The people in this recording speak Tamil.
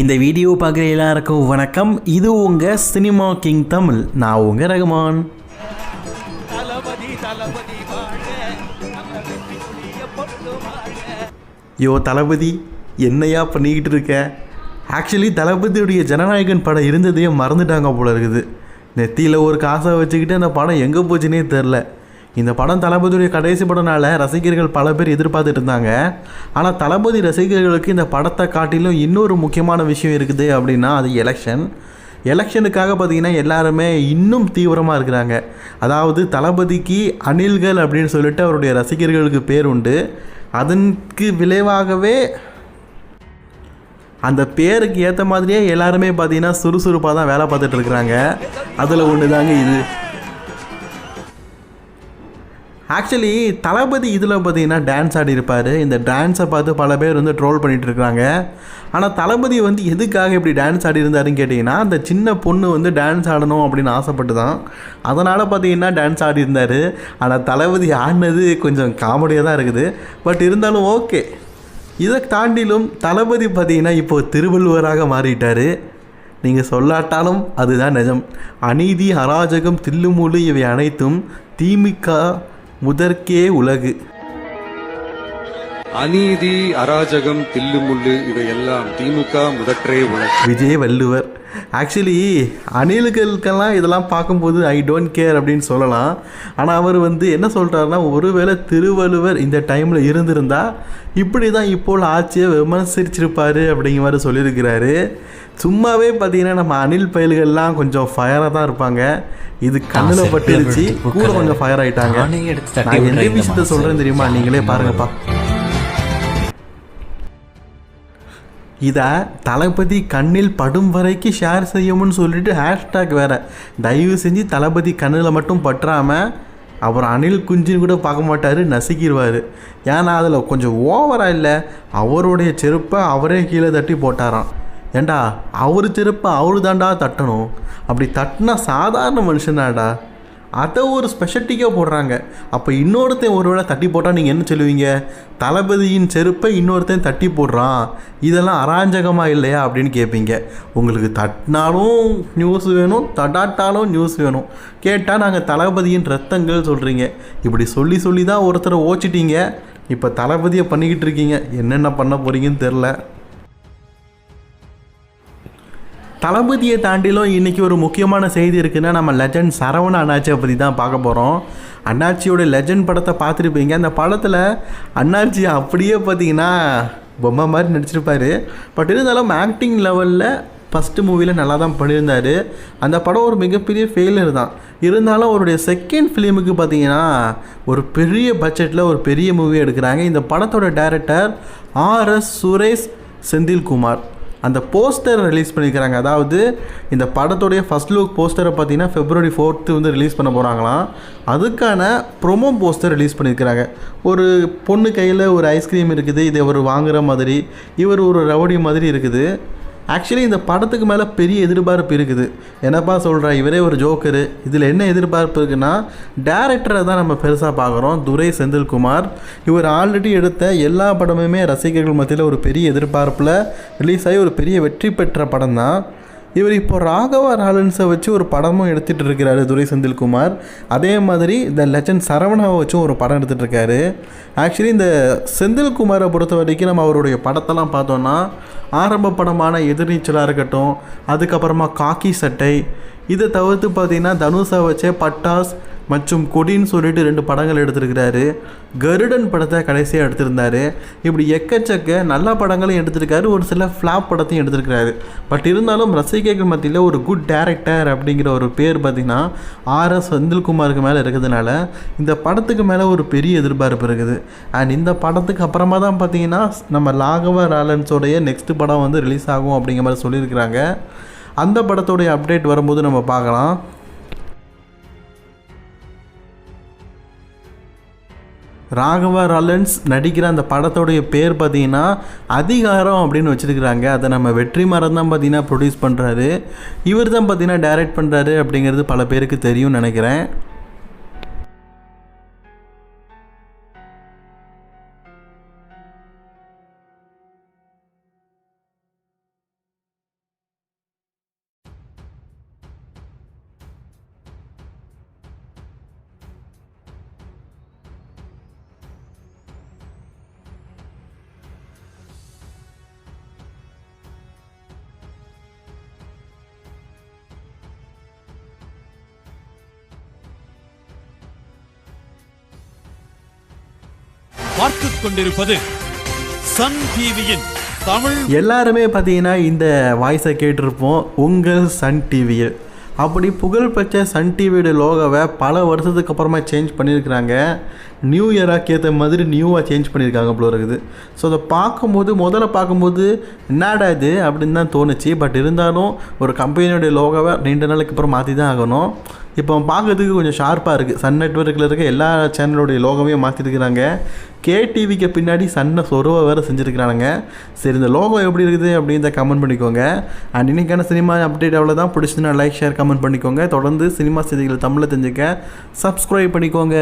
இந்த வீடியோ பார்க்குற எல்லாருக்கும் வணக்கம். இது உங்கள் சினிமா கிங் தமிழ். நான் உங்கள் ரகுமான். தளபதி தளபதி யோ தளபதி என்னையா பண்ணிக்கிட்டு இருக்க? ஆக்சுவலி தளபதியுடைய ஜனநாயகன் படம் இருந்ததையே மறந்துட்டாங்க போல இருக்குது. நெத்தியில் ஒரு காசை வச்சுக்கிட்டு அந்த படம் எங்கே போச்சுன்னே தெரில. இந்த படம் தளபதியுடைய கடைசி படம்னால ரசிகர்கள் பல பேர் எதிர்பார்த்துட்டு இருந்தாங்க. ஆனால் தளபதி ரசிகர்களுக்கு இந்த படத்தை காட்டிலும் இன்னொரு முக்கியமான விஷயம் இருக்குது அப்படின்னா அது எலெக்ஷன் எலெக்ஷனுக்காக பார்த்தீங்கன்னா எல்லாருமே இன்னும் தீவிரமாக இருக்கிறாங்க. அதாவது தளபதிக்கு அணில்கள் அப்படின்னு சொல்லிட்டு அவருடைய ரசிகர்களுக்கு பேர் உண்டு. அதற்கு விளைவாகவே அந்த பேருக்கு ஏற்ற மாதிரியே எல்லாருமே பார்த்தீங்கன்னா சுறுசுறுப்பாக தான் வேலை பார்த்துட்டு இருக்கிறாங்க. அதில் ஒன்று தாங்க இது. ஆக்சுவலி தளபதி இதில் பார்த்தீங்கன்னா டான்ஸ் ஆடி இருப்பார். இந்த டான்ஸை பார்த்து பல பேர் வந்து ட்ரோல் பண்ணிட்டு இருக்காங்க. ஆனால் தளபதி வந்து எதுக்காக இப்படி டான்ஸ் ஆடி இருந்தாருன்னு கேட்டிங்கன்னா அந்த சின்ன பொண்ணு வந்து டான்ஸ் ஆடணும் அப்படின்னு ஆசைப்பட்டு தான் அதனால் பார்த்தீங்கன்னா டான்ஸ் ஆடி இருந்தார். ஆனால் தளபதி ஆடினது கொஞ்சம் காமெடியாக தான் இருக்குது. பட் இருந்தாலும் ஓகே இதை தாண்டிலும் தளபதி பார்த்தீங்கன்னா இப்போ திருவள்ளுவராக மாறிட்டார். நீங்கள் சொல்லாட்டாலும் அதுதான் நிஜம். அநீதி அராஜகம் தில்லுமுள்ளு இவை அனைத்தும் திமுக முதற்கே உலகு. அநீதி அராஜகம் தில்லுமுள்ளு இவையெல்லாம் திமுக முதற்றே உலகு. விஜய் வள்ளுவர் ஆக்சுவலி அணில்களுக்கெல்லாம் இதெல்லாம் பார்க்கும்போது ஐ டோன்ட் கேர் அப்படின்னு சொல்லலாம். ஆனால் அவர் வந்து என்ன சொல்கிறாருன்னா ஒருவேளை திருவள்ளுவர் இந்த டைமில் இருந்திருந்தா இப்படி தான் இப்போ ஆட்சியை விமர்சிச்சிருப்பார் அப்படிங்கிற மாதிரி சொல்லியிருக்கிறாரு. சும்மாவே பார்த்தீங்கன்னா நம்ம அணில் பயல்கள்லாம் கொஞ்சம் ஃபயராக தான் இருப்பாங்க. இது கண்ணில் பட்டுருச்சு கூட கொஞ்சம் ஃபயர் ஆயிட்டாங்க. நானே எந்த விஷயத்த மாசம். சொல்கிறேன் தெரியுமா? நீங்களே பாருங்கப்பா. இதை தளபதி கண்ணில் படும் வரைக்கும் ஷேர் செய்யணும்னு சொல்லிட்டு ஹேஷ்டேக் வேற. தயவு செஞ்சு தளபதி கண்ணில் மட்டும் பற்றாமல் அப்புறம் அனில் குஞ்சின்னு கூட பார்க்க மாட்டார் நசுக்கிடுவார் ஏன்னா அதில் கொஞ்சம் ஓவராக இல்லை. அவருடைய செருப்பை அவரே கீழே தட்டி போட்டாராம். ஏண்டா அவர் செருப்பை அவரு தாண்டா தட்டணும்? அப்படி தட்டினா சாதாரண மனுஷனாடா. அதை ஒரு ஸ்பெஷலிட்டிக்காக போடுறாங்க. அப்போ இன்னொருத்தன் ஒருவேளை தட்டி போட்டால் நீங்கள் என்ன சொல்லுவீங்க? தளபதியின் செருப்பை இன்னொருத்தன் தட்டி போடுறான். இதெல்லாம் அராஜகமாக இல்லையா அப்படின்னு கேட்பீங்க உங்களுக்கு தட்டினாலும் நியூஸ் வேணும் தடாட்டாலும் நியூஸ் வேணும். கேட்டால் நாங்கள் தளபதியின் ரத்தங்கள் சொல்கிறீங்க இப்படி சொல்லி சொல்லி தான் ஒருத்தரை ஓச்சிட்டீங்க. இப்போ தளபதியை பண்ணிக்கிட்டு இருக்கீங்க. என்னென்ன பண்ண போகிறீங்கன்னு தெரில தளபதியை தாண்டிலும் இன்றைக்கி ஒரு முக்கியமான செய்தி இருக்குன்னா நம்ம லெஜண்ட் சரவண அண்ணாச்சியை பற்றி தான் பார்க்க போகிறோம் அண்ணாச்சியோட லெஜண்ட் படத்தை பார்த்துருப்பீங்க. அந்த படத்தில் அண்ணாச்சி அப்படியே பார்த்தீங்கன்னா பொம்மை மாதிரி நடிச்சிருப்பார். பட் இருந்தாலும் ஆக்டிங் லெவலில் ஃபஸ்ட்டு மூவியில் நல்லா தான் பண்ணியிருந்தார். அந்த படம் ஒரு மிகப்பெரிய ஃபெயிலியர் தான். இருந்தாலும் அவருடைய செகண்ட் ஃபிலிமுக்கு பார்த்தீங்கன்னா ஒரு பெரிய பட்ஜெட்டில் ஒரு பெரிய மூவி எடுக்கிறாங்க. இந்த படத்தோட டைரக்டர் ஆர்எஸ் சுரேஷ் செந்தில்குமார். அந்த போஸ்டர் ரிலீஸ் பண்ணியிருக்கிறாங்க அதாவது இந்த படத்துடைய ஃபஸ்ட் லுக் போஸ்டரை பார்த்தீங்கன்னா ஃபெப்ரவரி ஃபோர்த்து வந்து ரிலீஸ் பண்ண போகிறாங்களாம் அதுக்கான ப்ரொமோ போஸ்டர் ரிலீஸ் பண்ணியிருக்கிறாங்க ஒரு பொண்ணு கையில் ஒரு ஐஸ்கிரீம் இருக்குது. இதை இவர் வாங்குகிற மாதிரி இவர் ஒரு ரவுடி மாதிரி இருக்குது. ஆக்சுவலி இந்த படத்துக்கு மேலே பெரிய எதிர்பார்ப்பு இருக்குது. என்னப்பா சொல்கிறா இவரே ஒரு ஜோக்கரு. இதில் என்ன எதிர்பார்ப்பு இருக்குன்னா டேரக்டரை தான் நம்ம பெருசாக பார்க்குறோம். துரை செந்தில்குமார். இவர் ஆல்ரெடி எடுத்த எல்லா படமுமே ரசிகர்கள் மத்தியில் ஒரு பெரிய எதிர்பார்ப்பில் ரிலீஸ் ஆகி ஒரு பெரிய வெற்றி பெற்ற படம் தான் இவர் இப்போ ராகவா ராலன்ஸை வச்சு ஒரு படமும் எடுத்துகிட்டு இருக்கிறாரு துரை செந்தில்குமார் அதே மாதிரி இந்த லெஜண்ட் சரவணாவை வச்சும் ஒரு படம் எடுத்துகிட்டு இருக்காரு. ஆக்சுவலி இந்த செந்தில்குமாரை பொறுத்த வரைக்கும் நம்ம அவருடைய படத்தெல்லாம் பார்த்தோன்னா ஆரம்ப படமான எதிர்நீச்சலாக இருக்கட்டும் அதுக்கப்புறமா காக்கி சட்டை இதை தவிர்த்து பார்த்தீங்கன்னா தனுஷா வச்சே பட்டாஸ் மற்றும் கொடின்னு சொல்லிட்டு ரெண்டு படங்கள் எடுத்திருக்கிறாரு. கருடன் படத்தை கடைசியாக எடுத்திருந்தாரு. இப்படி எக்கச்சக்க நல்ல படங்களையும் எடுத்திருக்காரு. ஒரு சில ஃப்ளாப் படத்தையும் எடுத்திருக்கிறாரு. பட் இருந்தாலும் ரசிகர்கள் மத்தியில் ஒரு குட் டேரக்டர் அப்படிங்கிற ஒரு பேர் பார்த்திங்கன்னா ஆர்எஸ் செந்தில்குமாருக்கு மேலே இருக்கிறதுனால இந்த படத்துக்கு மேலே ஒரு பெரிய எதிர்பார்ப்பு இருக்குது. அண்ட் இந்த படத்துக்கு அப்புறமா தான் பார்த்தீங்கன்னா நம்ம லாகவ ராலன்ஸோடைய நெக்ஸ்ட் படம் வந்து ரிலீஸ் ஆகும் அப்படிங்கிற மாதிரி சொல்லியிருக்கிறாங்க. அந்த படத்தோடைய அப்டேட் வரும்போது நம்ம பார்க்கலாம். ராகவா ராலன்ஸ் நடிக்கிற அந்த படத்தோடைய பேர் பார்த்தீங்கன்னா அதிகாரம் அப்படின்னு வச்சுருக்கிறாங்க. அதை நம்ம வெற்றிமாறன் தான் பார்த்தீங்கன்னா ப்ரொடியூஸ் பண்ணுறாரு இவர் தான் பார்த்தீங்கன்னா டைரக்ட் பண்ணுறாரு அப்படிங்கிறது பல பேருக்கு தெரியும்னு நினைக்கிறேன். பார்த்துக் கொண்டிருப்பது சன் டிவியின் தமிழ் எல்லாருமே பார்த்தீங்கன்னா இந்த வாய்ஸை கேட்டிருப்போம். உங்கள் சன் டிவியில் அப்படி புகழ்பெற்ற சன் டிவியோட லோகோவை பல வருஷத்துக்கு அப்புறமா சேஞ்ச் பண்ணியிருக்கிறாங்க. நியூ இயராக ஏற்ற மாதிரி நியூவாக சேஞ்ச் பண்ணியிருக்காங்க போல இருக்குது. ஸோ அதை பார்க்கும்போது முதல்ல பார்க்கும்போது என்னடா இது அப்படின்னு தான் தோணுச்சு. பட் இருந்தாலும் ஒரு கம்பெனியோடைய லோகோவை ரெண்டு நாளைக்கு அப்புறம் மாற்றி தான் ஆகணும். இப்போ பார்க்கறதுக்கு கொஞ்சம் ஷார்ப்பாக இருக்குது சன் நெட்ஒர்க்கில் இருக்க எல்லா சேனலோடைய லோகோவையும் மாற்றிருக்கிறாங்க கேடிவிக்கு பின்னாடி சன்னை சொருவை வேறு செஞ்சுருக்கிறானுங்க. சரி இந்த லோகோ எப்படி இருக்குது அப்படின்னு கமெண்ட் பண்ணிக்கோங்க. அண்ட் இன்றைக்கான சினிமா அப்டேட் அவ்வளோ தான் பிடிச்சதுன்னா லைக் ஷேர் கமெண்ட் பண்ணிக்கோங்க. தொடர்ந்து சினிமா செய்திகள் தமிழில் தெரிஞ்சுக்க சப்ஸ்கிரைப் பண்ணிக்கோங்க.